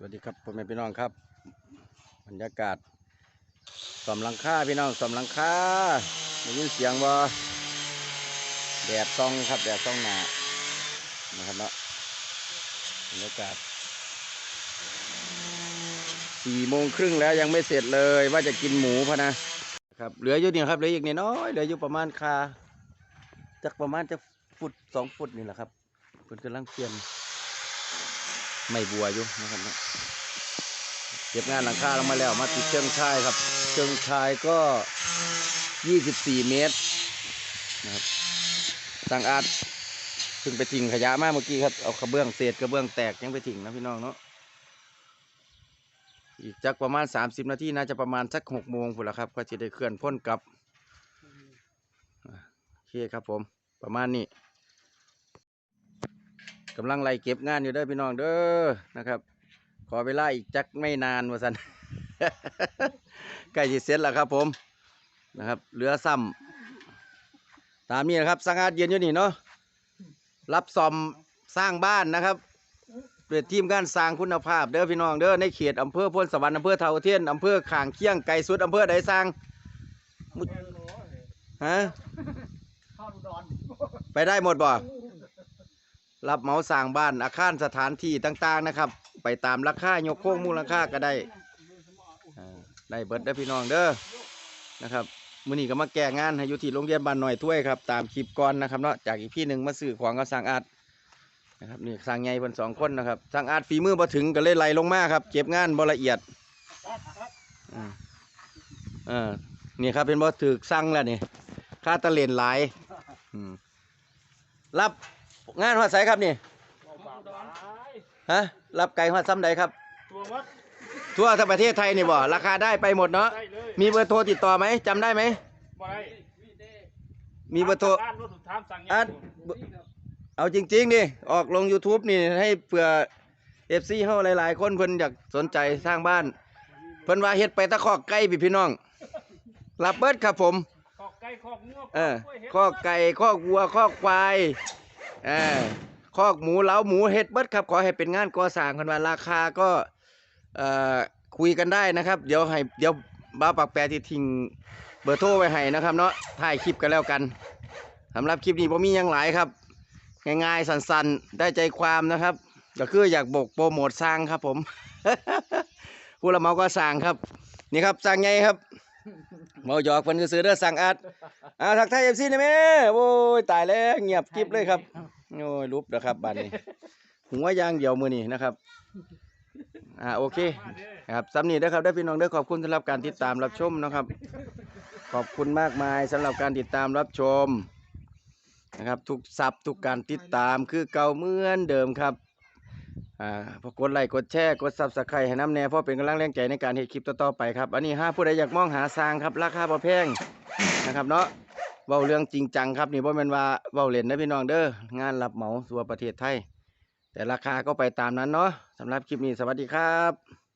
สวัสดีครับพ่อแม่พี่น้องครับ บรรยากาศสอมหลังค่าพี่น้องสอมหลังค่าได้ยินเสียงบ่แดดซองครับแดดซองหนานะครับเนาะบรรยากาศสี่โมงครึ่งแล้วยังไม่เสร็จเลยว่าจะกินหมูพะนะครับเหลืออยู่นี่ครับเหลืออีกนิดน้อยเหลืออยู่ประมาณคาจักประมาณจะฟุตสองฟุตนี่แหละครับเพิ่นกำลังเปลี่ยน ไม่บัวอยู่นะครับนะเก็บงานหลังคาลงมาแล้วมาติดเชิงชายครับ เชิงชายก็24เมตรนะครับสั่งอาดเพิ่งไปทิ้งขยะมากเมื่อกี้ครับเอากระเบื้องเศษกระเบื้องแตกยังไปทิ้งนะพี่น้องเนาะอีกจักประมาณ 30 นาทีน่าจะประมาณสัก6โมงพุ่นละครับ ก็จะได้เคลื่อนพ่นกลับโอเคครับผม ประมาณนี้ กำลังไล่เก็บงานอยู่เด้อพี่น้องเด้อนะครับ ขอเวลาอีกจักไม่นานว่าสันใกล้จะเสร็จแล้วครับผมนะครับเหลือซ้ำตามนี้นะครับสังอาดเย็นอยู่นี่เนาะรับซอมสร้างบ้านนะครับเป็นทีมงานสร้างคุณภาพเด้อพี่น้องเด้อในเขตอำเภอพลสวรรค์อำเภอเทาเทียนอำเภอข่างเคียงไก่สุดอำเภอใดสร้างมุฮะข้าวอุดรไปได้หมดบ่ รับเหมาสร้างบ้านอาคารสถานที่ต่างๆนะครับ ไปตามราคายกโค้งมูลค่าก็ได้อ่าได้เบิดได้อพี่น้องเด้อนะครับมื้อนี้ก็มาแก้งานให้อยู่ที่โรงเรียนบ้านหน่อยถ้วยครับตามคลิปก่อนนะครับเนาะจากอีกพี่หนึ่งมาซื้อของกับสร้างอาร์ตนะครับนี่สร้างไงเพิ่นสองคนนะครับสร้างอาร์ตฝีมือบ่ถึงก็เลยไล่ลงมาครับเก็บงานบ่ละเอียดอ่าอ่านี่ครับเป็นบ่ถึกสั่งแล้วนี่ค่าตะเลนหลายอืมรับ งานฮอดไสครับนี่ฮะรับไก่ฮอดซ้ำใดครับตัววัดทั่วทั้งประเทศไทยนี่บ่ราคาได้ไปหมดเนาะได้เลยมีเบอร์โทรติดต่อไหมจำได้ไหมบ่ได้มีเบอร์โทรถามรถถามสั่งอะยังเอาจริงๆดิออกลง YouTube นี่ให้เผื่อ FC เฮาหลายๆ คนเพิ่นอยากสนใจสร้างบ้าน เพิ่นว่าเฮ็ดไปตะคอกไก่พี่พี่น้องรับเบิดครับผมคอกไก่คอกงัวเออล้วยเห็ดคอกไก่คอกวัวคอกควายเออคอกหมูเล้าหมูเฮ็ดเบิดครับ ขอให้เป็นงานก่อสร้างกันว่าราคาก็เอ่อคุยกันได้นะครับ เดี๋ยวให้เดี๋ยวบ้าปากแปรที่ทิ้งเบอร์โทรไว้ให้นะครับเนาะถ่ายคลิปกันแล้วกันสำหรับคลิปนี้ผมมียังหลายครับ ง่ายๆสั้นๆ ได้ใจความนะครับ ก็คืออยากบอกโปรโมทสร้างครับผม ผู้ละเมาก็สร้างครับ นี่ครับสร้างไงครับเมาหยอกเพิ่นก็ซื้อเด้อสั่งอัดอ่าทักทายเอฟซีได้ไหมโอ้ยตายแล้วเงียบกริบเลยครับ โอ้ยลุบนะครับบัดนี้ หัวอยางเดียวมือนี่นะครับ อ่าโอเคมาเด้อนะครับสำนีนะครับได้อพี่น้องได้อขอบคุณสำหรับการติดตามรับชมนะครับ ขอบคุณมากมายสำหรับการติดตามรับชมนะครับทุกซับทุกการติดตามคือเก่าเหมือนเดิมครับอ่าพอกดไลค์กดแชร์กดซับสไครต์ให้น้ำแน่เพราะเป็นกำลังแรงใจในการเฮ็ดคลิปต่อๆไปครับอันนี้ห้าผู้ใดอยากมองหาสร้างครับราคาบ่แพงนะครับเนาะ เว้าเรื่องจริงจังครับนี่บ่แม่นว่าเว้าเล่นนะพี่น้องเด้องานรับเหมาทั่วประเทศไทย แต่ราคาก็ไปตามนั้นเนาะสำหรับคลิปนี้สวัสดีครับ